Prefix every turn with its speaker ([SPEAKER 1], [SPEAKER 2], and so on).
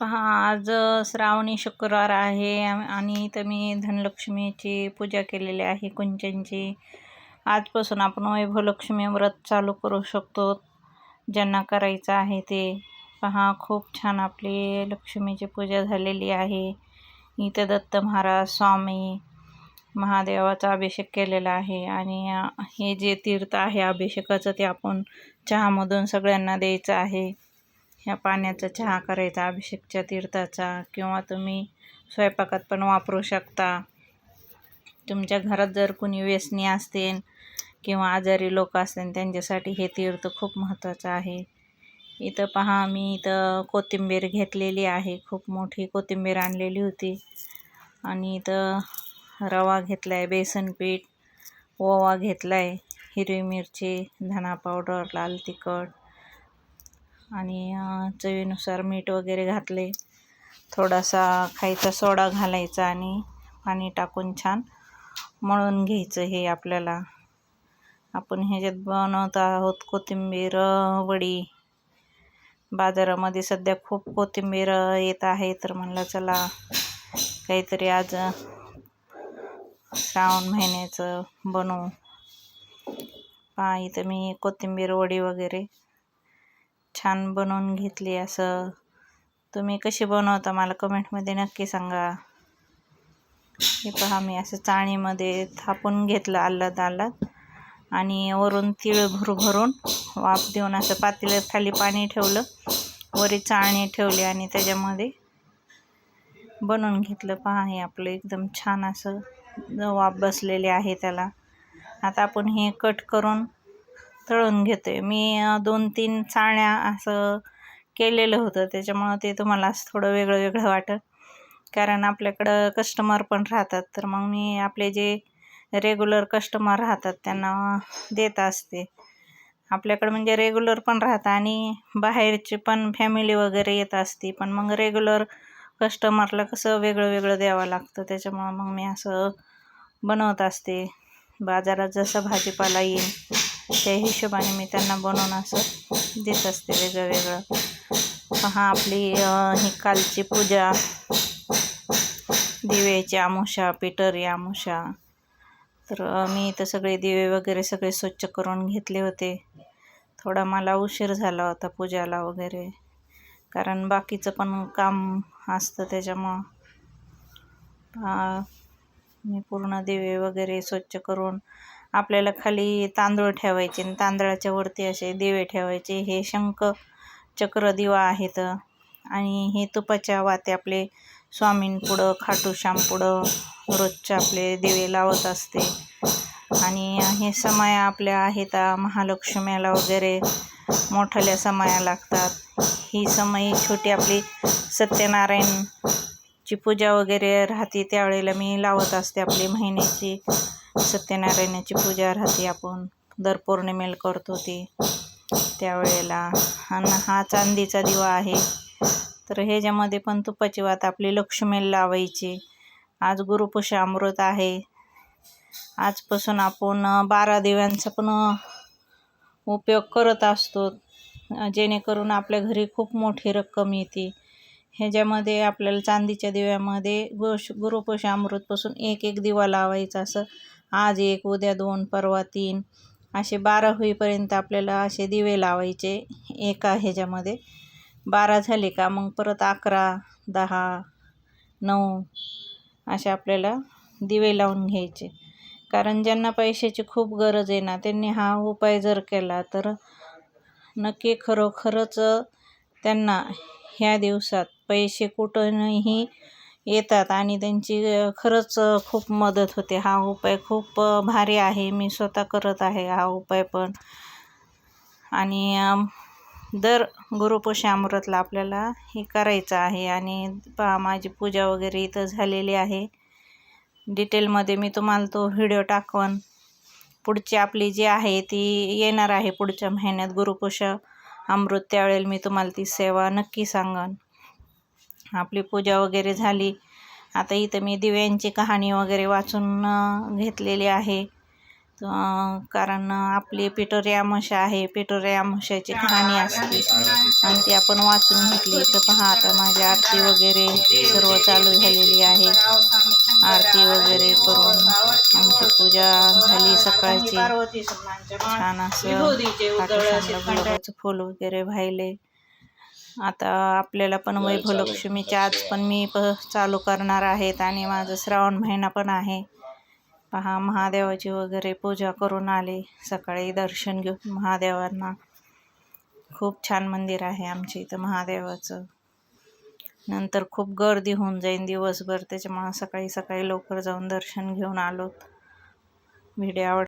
[SPEAKER 1] पहा आज श्रावणी शुक्रवार आहे आणि इथं मी धनलक्ष्मीची पूजा केलेली आहे कुंचनची. आजपासून आपण वैभवलक्ष्मी व्रत चालू करू शकतो. ज्यांना करायचं आहे ते. पहा खूप छान आपली लक्ष्मीची पूजा झालेली आहे. इथं दत्त महाराज स्वामी महादेवाचा अभिषेक केलेला आहे आणि हे जे तीर्थ आहे अभिषेकाचं ते आपण चहामधून सगळ्यांना द्यायचं आहे. ह्या पाण्याचा चहा करायचा अभिषेकच्या तीर्थाचा किंवा तुम्ही स्वयंपाकात पण वापरू शकता. तुमच्या घरात जर कुणी व्यसनी असतील किंवा आजारी लोक असतील त्यांच्यासाठी हे तीर्थ खूप महत्त्वाचं आहे. इथं पहा मी इथं कोथिंबीर घेतलेली आहे. खूप मोठी कोथिंबीर आणलेली होती. आणि इथं रवा घेतला आहे बेसन पीठ ओवा घेतला आहे हिरवी मिरची धना पावडर लाल तिखट आणि चवीनुसार मीठ वगैरे घातले. थोडासा खायचा सोडा घालायचा आणि पाणी टाकून छान मळून घ्यायचं हे आपल्याला. आपण ह्याच्यात बनवत आहोत कोथिंबीर वडी. बाजारामध्ये सध्या खूप कोथिंबीर येत आहे तर म्हणलं चला काहीतरी आज श्रावण महिन्याचं बनवू. पहा इथं मी कोथिंबीर वडी वगैरे छान बनवून घेतली असं. तुम्ही कशी बनवता मला कमेंटमध्ये नक्की सांगा. हे पहा मी असं चाळणीमध्ये थापून घेतलं आल्लाद आल्लाद. आणि वरून तिळ भरू भरून वाफ देऊन असं पातेल्यात खाली पाणी ठेवलं. वरी चाळणी ठेवली आणि त्याच्यामध्ये बनवून घेतलं. पहा हे आपलं एकदम छान असं वाफ बसलेले आहे त्याला. आता आपण हे कट करून तळून घेतोय. मी दोन तीन चाण्या असं केलेलं होतं. त्याच्यामुळं ते तुम्हाला असं थोडं वेगळं वेगळं वाटत. कारण आपल्याकडं कस्टमर पण राहतात. तर मग मी आपले जे रेग्युलर कस्टमर राहतात त्यांना देत असते. आपल्याकडं म्हणजे रेग्युलर पण राहतं आणि बाहेरची पण फॅमिली वगैरे येत असते. पण मग रेग्युलर कस्टमरला कसं वेगळं वेगळं द्यावं लागतं. त्याच्यामुळं मग मी असं बनवत असते. बाजारात जसं भाजीपाला येईल त्या हिशोबाने मी त्यांना बनवून असं देत असते वेगळं वेगळं. पहा आपली ही कालची पूजा. दिव्याची आमुषा पिटरी आमुषा. तर मी इथं सगळे दिवे वगैरे सगळे स्वच्छ करून घेतले होते. थोडा मला उशीर झाला होता पूजाला वगैरे. कारण बाकीचं पण काम असतं त्याच्यामुळं. मी पूर्ण दिवे वगैरे स्वच्छ करून आपल्याला खाली तांदूळ ठेवायचे आणि तांदळाच्या वरती असे दिवे ठेवायचे. हे शंख चक्र दिवा आहेत. आणि हे तुपाच्या वाते आपले स्वामींपुढं खाटूश्यामपुढं रोजचे आपले दिवे लावत असते. आणि हे समाया आपल्या आहेत महालक्ष्म्याला वगैरे मोठाल्या समाया लागतात. ही समयी छोटी आपली सत्यनारायण ची पूजा वगैरे राहते त्यावेळेला मी लावत असते आपली महिन्याची सत्यनारायणाची पूजा राहते आपण दर पौर्णिमेला करतो ती. त्यावेळेला आणि हा चांदीचा दिवा आहे. तर ह्याच्यामध्ये पण तुपाची वात आपली लक्ष्मीला लावायची. आज गुरुपुष अमृत आहे. आजपासून आपण बारा दिव्यांचा पण उपयोग करत असतो. जेणेकरून आपल्या घरी खूप मोठी रक्कम येते. ह्याच्यामध्ये आपल्याला चांदीच्या दिव्यामध्ये गोश गुरुपोष अमृतपासून एक एक दिवा लावायचा. असं आज एक उद्या दोन परवा तीन असे बारा होईपर्यंत आपल्याला असे दिवे लावायचे. एका ह्याच्यामध्ये बारा झाले का? मग परत अकरा दहा नऊ असे आपल्याला दिवे लावून घ्यायचे. कारण ज्यांना पैशाची खूप गरज आहे ना त्यांनी हा उपाय जर केला तर नक्की खरोखरच त्यांना ह्या दिवसात पैसे कुठूनही येतात आणि त्यांची खरंच खूप मदत होते. हा उपाय खूप भारी आहे. मी स्वतः करत आहे हा उपाय पण. आणि दर गुरुपोषामृतला आपल्याला हे करायचं आहे. आणि पहा माझी पूजा वगैरे इथं झालेली आहे. डिटेलमध्ये मी तुम्हाला तो व्हिडिओ टाकवन पुढची आपली जी आहे ती येणार आहे पुढच्या महिन्यात गुरुपोषा अमृत त्यावेळेला मी तुम्हाला ती सेवा नक्की सांगन. आपली पूजा वगैरे झाली. आता इथं मी दिव्यांची कहाणी वगैरे वाचून घेतलेली आहे. कारण आपली पिठोरी मशा आहे. पिठोरी मशाची कहाणी असते. आणि ती आपण वाचून घेतली. तर पहा आता माझी आरती वगैरे सर्व चालू झालेली आहे. आरती वगैरे करून आमची पूजा झाली सकाळची. छान असं फुल फूल वगैरे वाहिले आता आपल्याला पण वैभवलक्ष्मीचे आज पण मी प चालू करणार आहेत आणि माझं श्रावण महिना पण आहे. पहा महादेवाची वगैरे पूजा करून आले. सकाळी दर्शन घेऊन महादेवांना. खूप छान मंदिर आहे आमच्या इथं महादेवाचं. नंतर खूप गर्दी होऊन जाईन दिवसभर. त्याच्यामुळं सकाळी सकाळी लवकर जाऊन दर्शन घेऊन आलो व्हिडिओ आवड